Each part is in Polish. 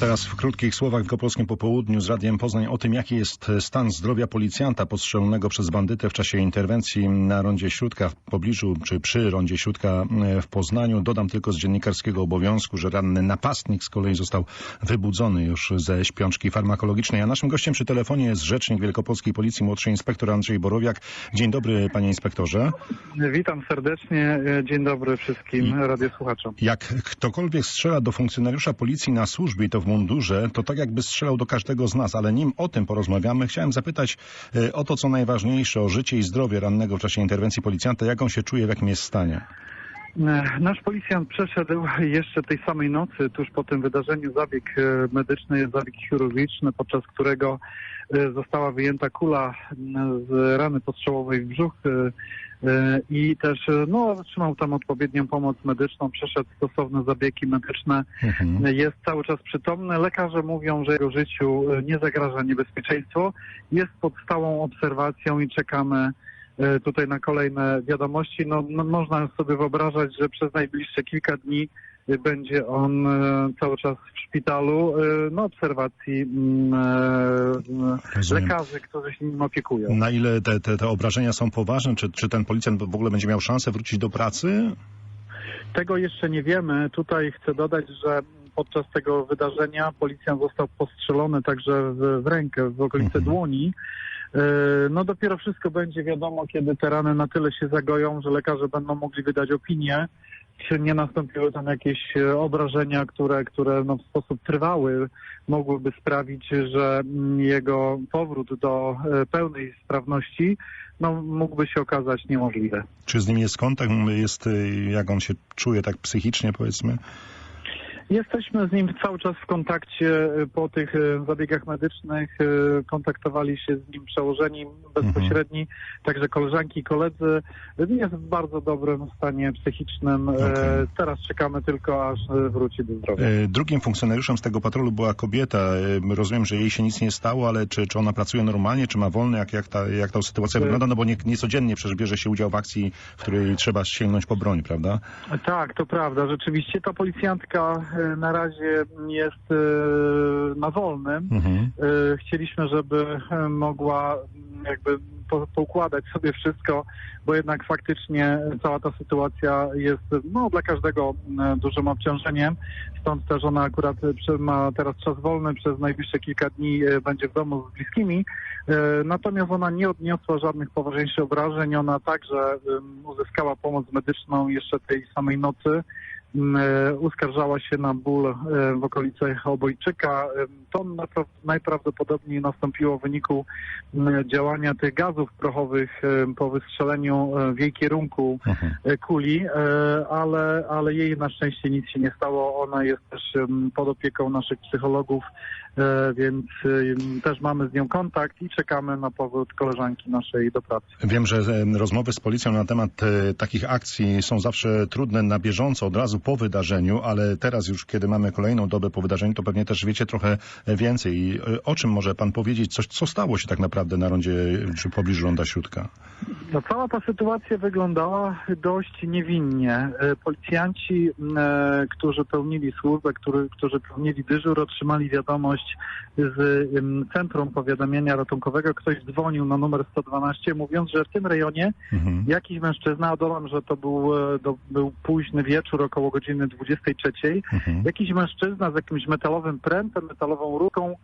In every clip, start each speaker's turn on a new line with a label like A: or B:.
A: Teraz w krótkich słowach w Wielkopolskim Popołudniu z Radiem Poznań o tym, jaki jest stan zdrowia policjanta postrzelonego przez bandytę w czasie interwencji na rondzie Śródka w pobliżu, czy przy rondzie Śródka e, w Poznaniu. Dodam tylko z dziennikarskiego obowiązku, że ranny napastnik z kolei został wybudzony już ze śpiączki farmakologicznej. A naszym gościem przy telefonie jest rzecznik Wielkopolskiej Policji, młodszy inspektor Andrzej Borowiak. Dzień dobry, panie inspektorze.
B: Witam serdecznie. Dzień dobry wszystkim radiosłuchaczom.
A: Jak ktokolwiek strzela do funkcjonariusza policji na służbie, to w mundurze, to tak jakby strzelał do każdego z nas, ale nim o tym porozmawiamy, chciałem zapytać e, o to, co najważniejsze, o życie i zdrowie rannego w czasie interwencji policjanta, jak on się czuje, w jakim jest stanie.
B: E, Nasz policjant przeszedł jeszcze tej samej nocy, tuż po tym wydarzeniu, zabieg e, medyczny, zabieg chirurgiczny, podczas którego została wyjęta kula z rany postrzałowej w brzuch i też e, no, otrzymał tam odpowiednią pomoc medyczną, przeszedł stosowne zabiegi medyczne,
A: Mhm.
B: jest cały czas przytomny. Lekarze mówią, że jego życiu e, nie zagraża niebezpieczeństwo, jest pod stałą obserwacją i czekamy e, tutaj na kolejne wiadomości. No, no, można sobie wyobrażać, że przez najbliższe kilka dni e, będzie on e, cały czas w szpitalu e, na obserwacji mm, e,
A: Rozumiem.
B: lekarzy, którzy się nim opiekują.
A: Na ile te, te, te obrażenia są poważne? Czy, czy ten policjant w ogóle będzie miał szansę wrócić do pracy?
B: Tego jeszcze nie wiemy. Tutaj chcę dodać, że podczas tego wydarzenia policjant został postrzelony także w, w rękę, w okolice
A: Mhm.
B: dłoni. No dopiero wszystko będzie wiadomo, kiedy te rany na tyle się zagoją, że lekarze będą mogli wydać opinię, nie nastąpiły tam jakieś e, obrażenia, które, które no w sposób trwały mogłyby sprawić, że mm, jego powrót do e, pełnej sprawności no, mógłby się okazać niemożliwy.
A: Czy z nim jest kontakt? Jest, y, jak on się czuje tak psychicznie, powiedzmy?
B: Jesteśmy z nim cały czas w kontakcie y, po tych y, zabiegach medycznych. y, Kontaktowali się z nim przełożeni bezpośredni, także koleżanki i koledzy. Jest w bardzo dobrym stanie psychicznym. E, Teraz czekamy tylko, aż wróci do zdrowia.
A: Drugim funkcjonariuszem z tego patrolu była kobieta. Rozumiem, że jej się nic nie stało, ale czy, czy ona pracuje normalnie, czy ma wolny? Jak, jak, ta, jak ta sytuacja wygląda? No bo nie, niecodziennie przecież bierze się udział w akcji, w której trzeba sięgnąć po broń, prawda?
B: Tak, to prawda. Rzeczywiście ta policjantka na razie jest e, na wolnym.
A: Mhm.
B: E, Chcieliśmy, żeby e, mogła m, jakby po, poukładać sobie wszystko, bo jednak faktycznie cała ta sytuacja jest no, dla każdego m, dużym obciążeniem. Stąd też ona akurat ma teraz czas wolny, przez najbliższe kilka dni e, będzie w domu z bliskimi. E, Natomiast ona nie odniosła żadnych poważniejszych obrażeń. Ona także uzyskała pomoc medyczną jeszcze tej samej nocy. M, e, Uskarżała się na ból e, w okolicach obojczyka. To najprawdopodobniej nastąpiło w wyniku m, działania tych gazów prochowych po wystrzeleniu e, w jej kierunku
A: Mhm.
B: kuli, ale, ale jej na szczęście nic się nie stało. Ona jest też pod opieką naszych psychologów, więc też mamy z nią kontakt i czekamy na powrót koleżanki naszej do pracy.
A: Wiem, że rozmowy z policją na temat takich akcji są zawsze trudne na bieżąco, od razu po wydarzeniu, ale teraz już, kiedy mamy kolejną dobę po wydarzeniu, to pewnie też wiecie trochę więcej. E, O czym może pan powiedzieć? Coś, co stało się tak naprawdę na rondzie, czy pobliżu ronda Śródka?
B: No, cała ta sytuacja wyglądała dość niewinnie. E, Policjanci, e, którzy pełnili służbę, który, którzy pełnili dyżur, otrzymali wiadomość z Centrum Powiadamiania Ratunkowego. Ktoś dzwonił na numer 112, mówiąc, że w tym rejonie
A: Mhm.
B: jakiś mężczyzna, a dodam, że to był, do, był późny wieczór, około godziny 23,
A: Mhm.
B: jakiś mężczyzna z jakimś metalowym prętem, metalową ruką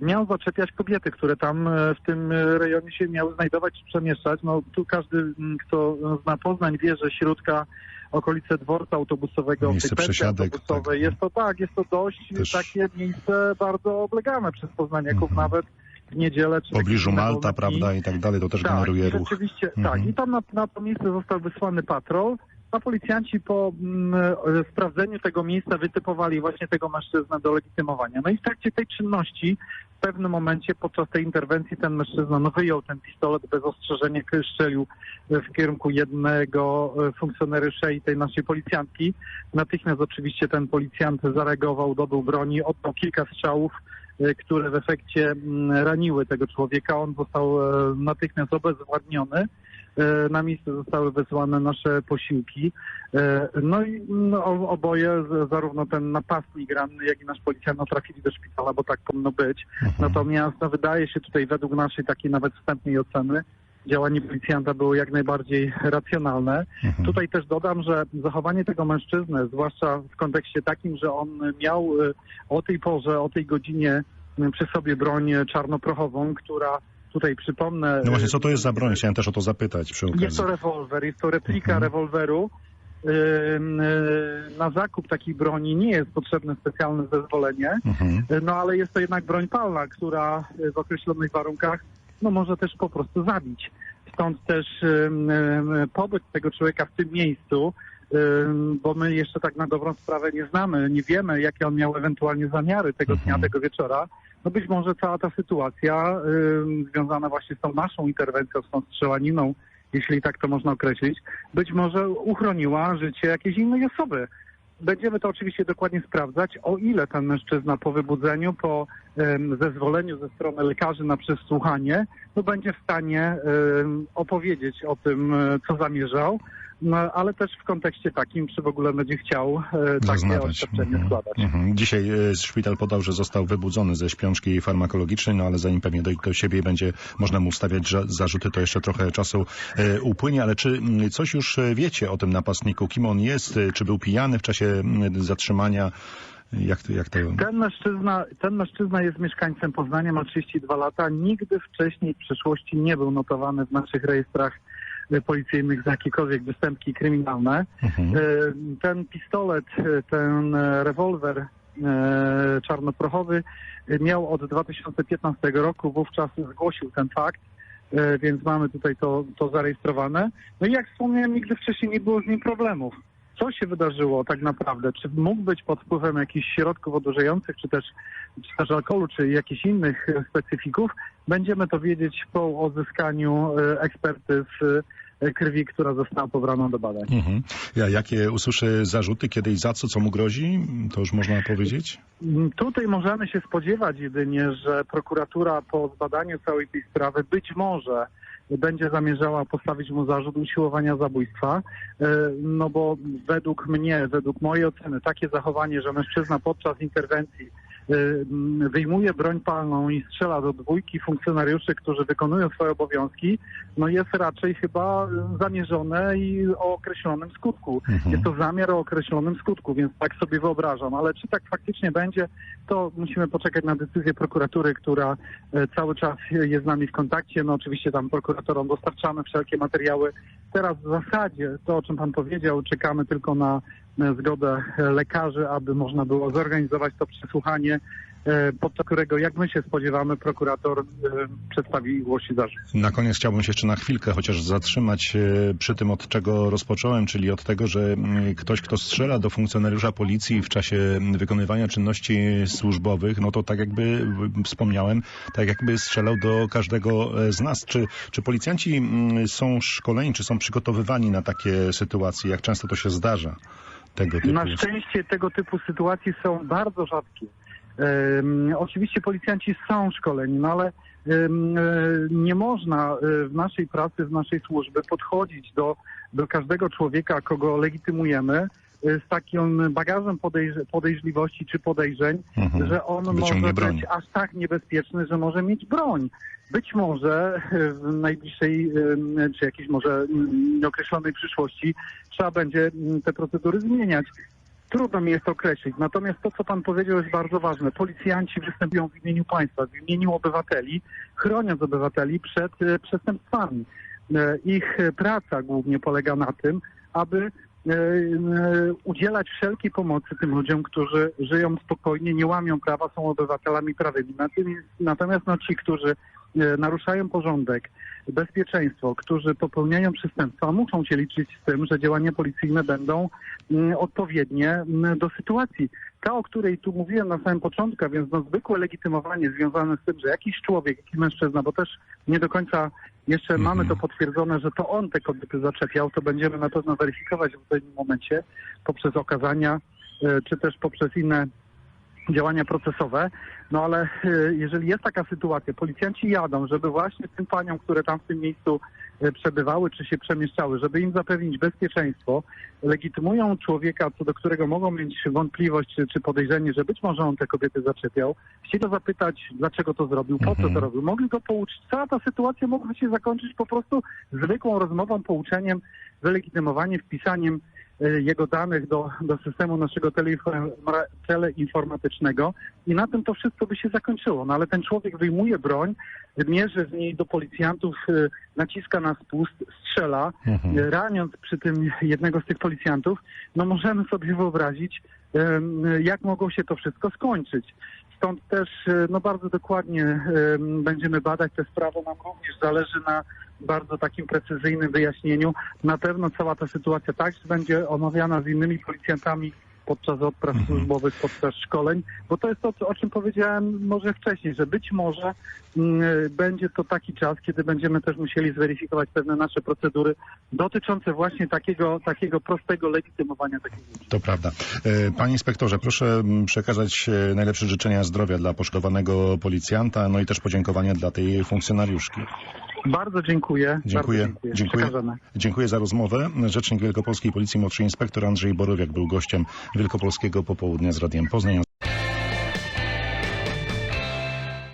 B: miał zaczepiać kobiety, które tam e, w tym e, rejonie się miały znajdować czy przemieszczać. No tu każdy, m, kto zna Poznań, wie, że środka okolice dworca autobusowego,
A: Miejsce przesiadek,
B: autobusowej,
A: tak.
B: jest to tak, jest to dość
A: Też-
B: takie miejsce bardzo oblegane przez poznaniaków,
A: Mhm.
B: nawet w niedzielę. Czy
A: W pobliżu Malta, prawda, i tak dalej, to też
B: Tak,
A: generuje ruch.
B: rzeczywiście,
A: Mhm.
B: tak. I tam na, na to miejsce został wysłany patrol, a policjanci po mm, e, sprawdzeniu tego miejsca wytypowali właśnie tego mężczyznę do legitymowania. No i w trakcie tej czynności w pewnym momencie podczas tej interwencji ten mężczyzna no, wyjął ten pistolet bez ostrzeżenia, strzelił w kierunku jednego e, funkcjonariusza i tej naszej policjantki. Natychmiast oczywiście ten policjant zareagował, dobył broni, oddał kilka strzałów, e, które w efekcie mm, raniły tego człowieka. On został natychmiast obezwładniony. E, Na miejsce zostały wysłane nasze posiłki. E, No i no, oboje, zarówno ten napastnik ranny, jak i nasz policjant no, trafili do szpitala, bo tak powinno być. Natomiast no, wydaje się tutaj według naszej takiej nawet wstępnej oceny, działanie policjanta było jak najbardziej racjonalne.
A: Mhm.
B: Tutaj też dodam, że zachowanie tego mężczyzny, zwłaszcza w kontekście takim, że on miał y, o tej porze, o tej godzinie przy sobie broń czarnoprochową, która tutaj przypomnę.
A: No właśnie, co to jest za broń? Chciałem też o to zapytać przy okazji.
B: Jest to rewolwer, jest to replika
A: Mhm.
B: rewolweru. Y, Na zakup takiej broni nie jest potrzebne specjalne zezwolenie,
A: Mhm.
B: y, no ale jest to jednak broń palna, która y, w określonych warunkach no, może też po prostu zabić. Stąd też pobyt tego człowieka w tym miejscu, bo my jeszcze tak na dobrą sprawę nie znamy, nie wiemy, jakie on miał ewentualnie zamiary tego dnia,
A: Mhm.
B: tego wieczora. No być może cała ta sytuacja ym, związana właśnie z tą naszą interwencją, z tą strzelaniną, jeśli tak to można określić, być może uchroniła życie jakiejś innej osoby. Będziemy to oczywiście dokładnie sprawdzać, o ile ten mężczyzna po wybudzeniu, po zezwoleniu ze strony lekarzy na przesłuchanie, no będzie w stanie opowiedzieć o tym, e, co zamierzał, no, ale też w kontekście takim, czy w ogóle będzie chciał e, takie oświadczenie
A: Mhm.
B: składać.
A: Mhm. Dzisiaj e, szpital podał, że został wybudzony ze śpiączki farmakologicznej, no ale zanim pewnie dojdzie do siebie i będzie można mu stawiać zarzuty, to jeszcze trochę czasu e, upłynie. Ale czy mm, coś już wiecie o tym napastniku? Kim on jest? Czy był pijany w czasie mm, zatrzymania? Jak to, jak to...
B: Ten mężczyzna, ten mężczyzna jest mieszkańcem Poznania, ma 32 lata. Nigdy wcześniej w przeszłości nie był notowany w naszych rejestrach e, policyjnych za jakiekolwiek występki kryminalne.
A: Mhm.
B: E, Ten pistolet, e, ten rewolwer czarnoprochowy miał od 2015 roku, wówczas zgłosił ten fakt, więc mamy tutaj to, to zarejestrowane. No i jak wspomniałem, nigdy wcześniej nie było z nim problemów. Co się wydarzyło tak naprawdę? Czy mógł być pod wpływem jakichś środków odurzających, czy też, czy też alkoholu, czy jakichś innych e, specyfików? Będziemy to wiedzieć po uzyskaniu e, ekspertyz e, krwi, która została pobrana do badań.
A: Mhm. Ja, jakie usłyszy zarzuty, kiedy i za co, co mu grozi? To już można powiedzieć?
B: Mm, Tutaj możemy się spodziewać jedynie, że prokuratura po zbadaniu całej tej sprawy być może będzie zamierzała postawić mu zarzut usiłowania zabójstwa, e, no bo według mnie, według mojej oceny, takie zachowanie, że mężczyzna podczas interwencji wyjmuje broń palną i strzela do dwójki funkcjonariuszy, którzy wykonują swoje obowiązki, no jest raczej chyba e, zamierzone i o określonym skutku.
A: Mhm.
B: Jest to zamiar o określonym skutku, więc tak sobie wyobrażam. Ale czy tak faktycznie będzie, to musimy poczekać na decyzję prokuratury, która e, cały czas jest z nami w kontakcie. No oczywiście tam prokuratorom dostarczamy wszelkie materiały. Teraz w zasadzie to, o czym pan powiedział, czekamy tylko na zgodę lekarzy, aby można było zorganizować to przesłuchanie, e, podczas którego, jak my się spodziewamy, prokurator e, przedstawi i głosi zarzut.
A: Na koniec chciałbym się jeszcze na chwilkę chociaż zatrzymać e, przy tym, od czego rozpocząłem, czyli od tego, że ktoś, kto strzela do funkcjonariusza policji w czasie wykonywania czynności służbowych, no to tak jakby wspomniałem, tak jakby strzelał do każdego z nas. Czy, czy policjanci mm, są szkoleni, czy są przygotowywani na takie sytuacje? Jak często to się zdarza? Tego typu.
B: Na szczęście tego typu sytuacje są bardzo rzadkie. Em, oczywiście policjanci są szkoleni, no ale e, nie można e, w naszej pracy, w naszej służbie podchodzić do, do każdego człowieka, kogo legitymujemy, z takim bagażem podejrz podejrzliwości czy podejrzeń,
A: Mhm.
B: że on
A: Wyciągnie
B: może
A: broń.
B: być aż tak niebezpieczny, że może mieć broń. Być może e, w najbliższej, em, czy jakiejś może nieokreślonej przyszłości trzeba będzie te procedury zmieniać. Trudno mi jest określić. Natomiast to, co pan powiedział, jest bardzo ważne. Policjanci występują w imieniu państwa, w imieniu obywateli, chroniąc obywateli przed przestępstwami. Ich praca głównie polega na tym, aby udzielać wszelkiej pomocy tym ludziom, którzy żyją spokojnie, nie łamią prawa, są obywatelami prawymi. Natomiast, no, ci, którzy e, naruszają porządek, bezpieczeństwo, którzy popełniają przestępstwa, muszą się liczyć z tym, że działania policyjne będą mm, odpowiednie mm, do sytuacji. Ta, o której tu mówiłem na samym początku, więc no, zwykłe legitymowanie związane z tym, że jakiś człowiek, jakiś mężczyzna, bo też nie do końca jeszcze
A: Mhm.
B: mamy to potwierdzone, że to on te kobiety zaczepiał, to będziemy na pewno weryfikować w odpowiednim momencie poprzez okazania, e, czy też poprzez inne działania procesowe. No ale e, jeżeli jest taka sytuacja, policjanci jadą, żeby właśnie tym paniom, które tam w tym miejscu e, przebywały czy się przemieszczały, żeby im zapewnić bezpieczeństwo, legitymują człowieka, co do którego mogą mieć wątpliwość czy, podejrzenie, że być może on te kobiety zaczepiał, chcieli go zapytać, dlaczego to zrobił, po co
A: Mhm.
B: to robił. Mogli go pouczyć. Cała ta sytuacja mogła się zakończyć po prostu zwykłą rozmową, pouczeniem, wylegitymowaniem, wpisaniem jego danych do, do systemu naszego teleinform- teleinformatycznego i na tym to wszystko by się zakończyło. No ale ten człowiek wyjmuje broń, mierzy z niej do policjantów, e, naciska na spust, strzela,
A: Mhm.
B: e, raniąc przy tym jednego z tych policjantów, no możemy sobie wyobrazić, jak mogło się to wszystko skończyć. Stąd też e, no bardzo dokładnie em, będziemy badać tę sprawę. Nam również zależy na bardzo takim precyzyjnym wyjaśnieniu. Na pewno cała ta sytuacja także będzie omawiana z innymi policjantami podczas odpraw
A: Mhm.
B: służbowych, podczas szkoleń, bo to jest to, o czym powiedziałem może wcześniej, że być może mm, będzie to taki czas, kiedy będziemy też musieli zweryfikować pewne nasze procedury dotyczące właśnie takiego, takiego prostego legitymowania takich ludzi.
A: To prawda. E, Panie inspektorze, proszę m, przekazać e, najlepsze życzenia zdrowia dla poszkodowanego policjanta, no i też podziękowania dla tej funkcjonariuszki.
B: Bardzo dziękuję.
A: Dziękuję.
B: Bardzo dziękuję.
A: Dziękuję. Dziękuję za rozmowę. Rzecznik Wielkopolskiej Policji, młodszy inspektor Andrzej Borowiak był gościem Wielkopolskiego Popołudnia z Radiem Poznań.